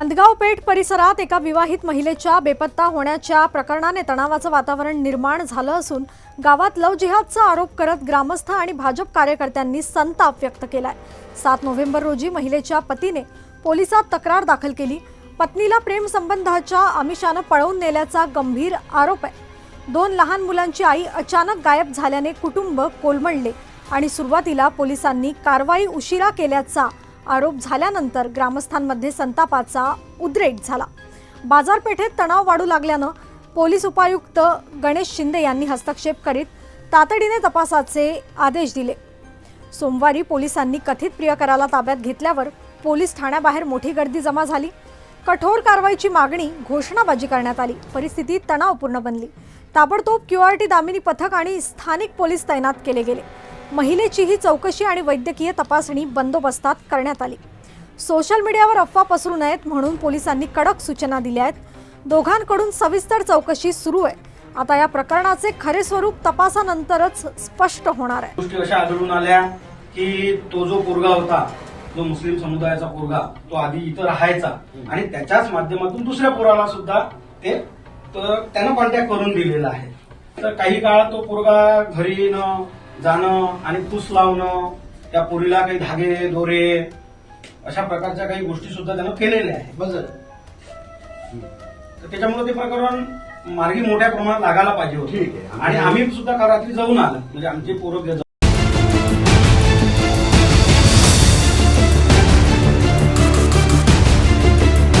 अंदगाव पेठ परिसरात एका विवाहित महिलेच्या बेपत्ता होण्याच्या प्रकरणाने तणावाचं वातावरण निर्माण झालं असून गावात लव जिहादचा आरोप करत ग्रामस्थ आणि भाजप कार्यकर्त्यांनी संताप व्यक्त केलाय. सात नोव्हेंबर रोजी महिलेच्या पतीने पोलिसात तक्रार दाखल केली. पत्नीला प्रेम संबंधाच्या आमिषानं पळवून नेल्याचा गंभीर आरोप आहे. दोन लहान मुलांची आई अचानक गायब झाल्याने कुटुंब कोलमडले आणि सुरुवातीला पोलिसांनी कारवाई उशिरा केल्याचा आरोप झाल्यानंतर ग्रामस्थांमध्ये संतापाचा उद्रेक झाला. बाजारपेठेत तणाव वाढू लागल्यानं पोलीस उपायुक्त गणेश शिंदे यांनी हस्तक्षेप करीत तातडीने तपासाचे आदेश दिले. सोमवारी पोलिसांनी कथित प्रियकराला ताब्यात घेतल्यावर पोलीस ठाण्याबाहेर मोठी गर्दी जमा झाली. कठोर कारवाईची मागणी घोषणाबाजी करण्यात आली. परिस्थिती तणावपूर्ण बनली. ताबडतोब क्यूआरटी दामिनी पथक आणि स्थानिक पोलीस तैनात केले गेले. महिलेचीही चौकशी आणि वैद्यकीय तपासणी बंदोबस्तात करण्यात आली. सोशल मीडियावर अफवा पसरू नयेत म्हणून पोलिसांनी कडक सूचना दिल्या आहेत. दोघांकडून सविस्तर चौकशी सुरू आहे. आता या प्रकरणाचे खरे स्वरूप तपासानंतरच स्पष्ट होणार आहे. गोष्टी अशा आढळून आल्या की तो जो पोरगा होता जो मुस्लिम समुदायाचा पोरगा तो आधी इथं राहायचा आणि त्याच्याच माध्यमातून दुसऱ्या पोराला सुद्धा ते तर त्यानं कॉन्टॅक्ट करून दिलेला आहे. तर काही काळ तो पोरगा घरी न जाणं आणि फूस लावणं त्या पोरीला काही धागे दोरे अशा प्रकारच्या काही गोष्टी सुद्धा त्यानं केलेल्या आहेत. बरं तर त्याच्यामुळे ते प्रकरण मार्गी मोठ्या प्रमाणात लागायला पाहिजे होते. आणि आम्ही सुद्धा रात्री जाऊन आलो. म्हणजे आमचे पोरं